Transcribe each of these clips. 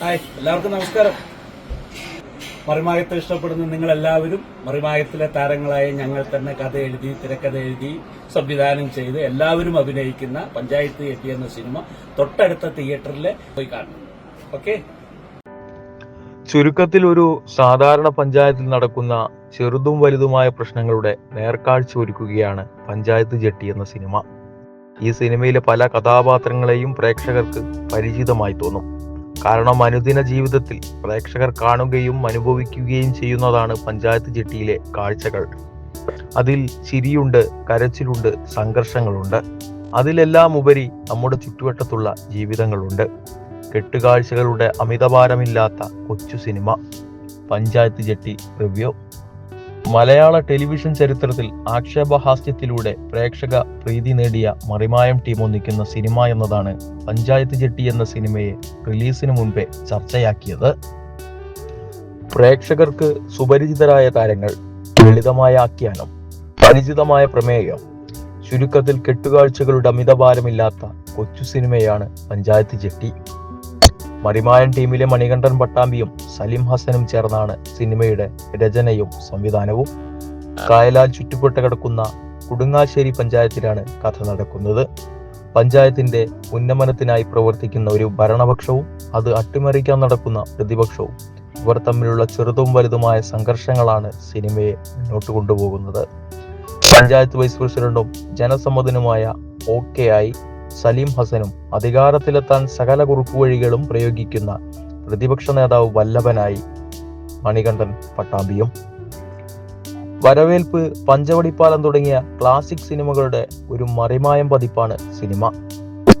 Hi എല്ലാവർക്കും നമസ്കാരം. മറിമായത്തെ ഇഷ്ടപ്പെടുന്ന നിങ്ങൾ എല്ലാവരും മറിമായത്തിലെ താരങ്ങളായ ഞങ്ങൾ തന്നെ കഥ എഴുതി തിരക്കഥ എഴുതി സംവിധാനം ചെയ്ത് എല്ലാവരും അഭിനയിക്കുന്ന പഞ്ചായത്ത് എത്തി എന്ന സിനിമ തൊട്ടടുത്ത തിയേറ്ററിൽ പോയി കാണണം. ഓക്കെ? ചുരുക്കത്തിൽ ഒരു സാധാരണ പഞ്ചായത്തിൽ നടക്കുന്ന ചെറുതും വലുതുമായ പ്രശ്നങ്ങളുടെ നേർക്കാഴ്ച ഒരുക്കുകയാണ് പഞ്ചായത്ത് ജെട്ടി എന്ന സിനിമ. ഈ സിനിമയിലെ പല കഥാപാത്രങ്ങളെയും പ്രേക്ഷകർക്ക് പരിചിതമായി തോന്നും. കാരണം അനുദിന ജീവിതത്തിൽ പ്രേക്ഷകർ കാണുകയും അനുഭവിക്കുകയും ചെയ്യുന്നതാണ് പഞ്ചായത്ത് ജെട്ടിയിലെ കാഴ്ചകൾ. അതിൽ ചിരിയുണ്ട് കരച്ചിലുണ്ട് സംഘർഷങ്ങളുണ്ട്. അതിലെല്ലാം ഉപരി നമ്മുടെ ചുറ്റുവട്ടത്തുള്ള ജീവിതങ്ങളുണ്ട്. കെട്ടുകാഴ്ചകളുടെ അമിതഭാരമില്ലാത്ത കൊച്ചു cinema. Panchayat jetty review. Malayala television ചരിത്രത്തിൽ ആക്ഷേപഹാസ്യത്തിലൂടെ പ്രേക്ഷക പ്രീതി നേടിയ മറിമായം ടീം ഒന്നിക്കുന്ന സിനിമ എന്നതാണ് പഞ്ചായത്ത് ജെട്ടി എന്ന സിനിമയെ റിലീസിന് മുൻപേ ചർച്ചയാക്കിയത്. പ്രേക്ഷകർക്ക് സുപരിചിതരായ താരങ്ങൾ ലളിതമായ ആഖ്യാനം പരിചിതമായ പ്രമേയം ചുരുക്കത്തിൽ കെട്ടുകാഴ്ചകളുടെ അമിതഭാരമില്ലാത്ത കൊച്ചു സിനിമയാണ് പഞ്ചായത്ത് ജെട്ടി. മറിമായൻ ടീമിലെ മണികണ്ഠൻ പട്ടാമ്പിയും സലിം ഹസനും ചേർന്നാണ് സിനിമയുടെ രചനയും സംവിധാനവും. കായലാൽ ചുറ്റുപെട്ട് കിടക്കുന്ന കുടുങ്ങാശ്ശേരി പഞ്ചായത്തിലാണ് കഥ നടക്കുന്നത്. പഞ്ചായത്തിന്റെ ഉന്നമനത്തിനായി പ്രവർത്തിക്കുന്ന ഒരു ഭരണപക്ഷവും അത് അട്ടിമറിക്കാൻ നടക്കുന്ന പ്രതിപക്ഷവും ഇവർ തമ്മിലുള്ള ചെറുതും വലുതുമായ സംഘർഷങ്ങളാണ് സിനിമയെ മുന്നോട്ട് കൊണ്ടുപോകുന്നത്. പഞ്ചായത്ത് വൈസ് പ്രസിഡന്റും ജനസമ്മതനുമായ ഓക്കെ ആയി സലീം ഹസനും അധികാരത്തിലെത്താൻ സകല കുറുക്കുവഴികളും പ്രയോഗിക്കുന്ന പ്രതിപക്ഷ നേതാവ് വല്ലഭനായി. മണികണ്ഠൻ പട്ടാമ്പിയും. വരവേൽപ്പ് പഞ്ചവടിപ്പാലം തുടങ്ങിയ ക്ലാസിക് സിനിമകളുടെ ഒരു മറിമായം പതിപ്പാണ് സിനിമ.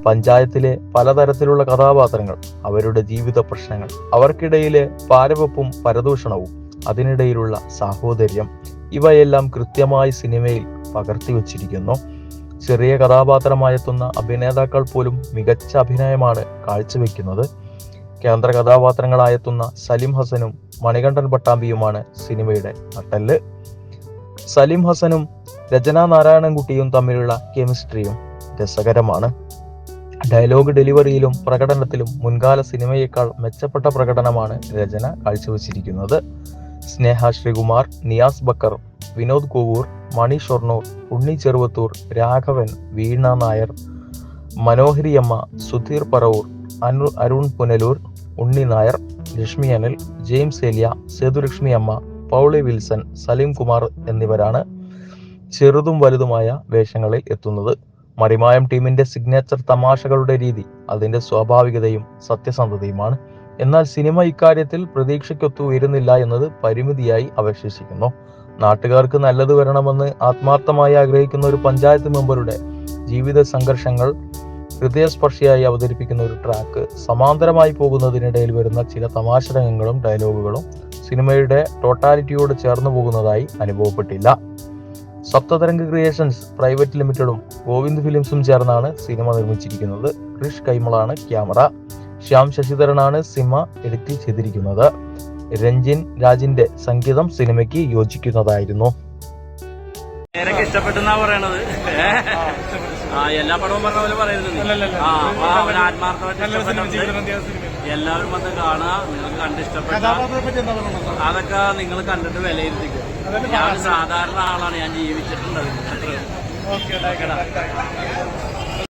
പഞ്ചായത്തിലെ പലതരത്തിലുള്ള കഥാപാത്രങ്ങൾ അവരുടെ ജീവിത പ്രശ്നങ്ങൾ അവർക്കിടയിലെ പാരവപ്പും പരദൂഷണവും അതിനിടയിലുള്ള സാഹോദര്യം ഇവയെല്ലാം കൃത്യമായി സിനിമയിൽ പകർത്തി വച്ചിരിക്കുന്നു. ചെറിയ കഥാപാത്രമായെത്തുന്ന അഭിനേതാക്കൾ പോലും മികച്ച അഭിനയമാണ് കാഴ്ചവെക്കുന്നത്. കേന്ദ്ര കഥാപാത്രങ്ങളായെത്തുന്ന സലിം ഹസനും മണികണ്ഠൻ പട്ടാമ്പിയുമാണ് സിനിമയുടെ നട്ടൽ സലിം ഹസനും രചന നാരായണൻകുട്ടിയും തമ്മിലുള്ള കെമിസ്ട്രിയും രസകരമാണ്. ഡയലോഗ് ഡെലിവറിയിലും പ്രകടനത്തിലും മുൻകാല സിനിമയേക്കാൾ മെച്ചപ്പെട്ട പ്രകടനമാണ് രചന കാഴ്ചവെച്ചിരിക്കുന്നത്. സ്നേഹ ശ്രീകുമാർ നിയാസ് ബക്കർ വിനോദ് കോവൂർ മണി ഷൊർണൂർ ഉണ്ണി ചെറുവത്തൂർ രാഘവൻ വീണ നായർ മനോഹരിയമ്മ സുധീർ പറവൂർ അനു അരുൺ പുനലൂർ ഉണ്ണി നായർ ലക്ഷ്മി അനിൽ ജെയിംസ് ഏലിയ സേതുലക്ഷ്മി അമ്മ പൗളി വിൽസൺ സലീം കുമാർ എന്നിവരാണ് ചെറുതും വലുതുമായ വേഷങ്ങളിൽ എത്തുന്നത്. മറിമായം ടീമിന്റെ സിഗ്നേച്ചർ തമാശകളുടെ രീതി അതിന്റെ സ്വാഭാവികതയും സത്യസന്ധതയുമാണ്. എന്നാൽ സിനിമ ഇക്കാര്യത്തിൽ പ്രതീക്ഷയ്ക്കൊത്തു ഉയരുന്നില്ല എന്നത് പരിമിതിയായി അവശേഷിക്കുന്നു. നാട്ടുകാർക്ക് നല്ലത് വരണമെന്ന് ആത്മാർത്ഥമായി ആഗ്രഹിക്കുന്ന ഒരു പഞ്ചായത്ത് മെമ്പറുടെ ജീവിത സംഘർഷങ്ങൾ ഹൃദയസ്പർശിയായി അവതരിപ്പിക്കുന്ന ഒരു ട്രാക്ക് സമാന്തരമായി പോകുന്നതിനിടയിൽ വരുന്ന ചില തമാശ രംഗങ്ങളും ഡയലോഗുകളും സിനിമയുടെ ടോട്ടാലിറ്റിയോട് ചേർന്നു പോകുന്നതായി അനുഭവപ്പെട്ടില്ല. സപ്തതരംഗ് ക്രിയേഷൻസ് പ്രൈവറ്റ് ലിമിറ്റഡും ഗോവിന്ദ് ഫിലിംസും ചേർന്നാണ് സിനിമ നിർമ്മിച്ചിരിക്കുന്നത്. ക്രിഷ് കൈമളാണ് ക്യാമറ. ശ്യാം ശശിധരനാണ് സിനിമ എഡിറ്റ് ചെയ്തിരിക്കുന്നത്. രഞ്ജിൻ രാജിന്റെ സംഗീതം സിനിമയ്ക്ക് യോജിക്കുന്നതായിരുന്നു. പേരൊക്കെ ഇഷ്ടപ്പെട്ടെന്നാ പറയണത്. ആ എല്ലാ പടവും പറഞ്ഞ പോലെ അപ്പൊ അവൻ ആത്മാർത്ഥമായിട്ട് എല്ലാവരും വന്ന് കാണുക നിങ്ങൾക്ക് കണ്ട് ഇഷ്ടപ്പെട്ട. അതൊക്കെ നിങ്ങൾ കണ്ടിട്ട് വിലയിരുത്തിക്കുക ഞാൻ സാധാരണ ആളാണ് ഞാൻ ജീവിച്ചിട്ടുണ്ടത്. ഓക്കെ.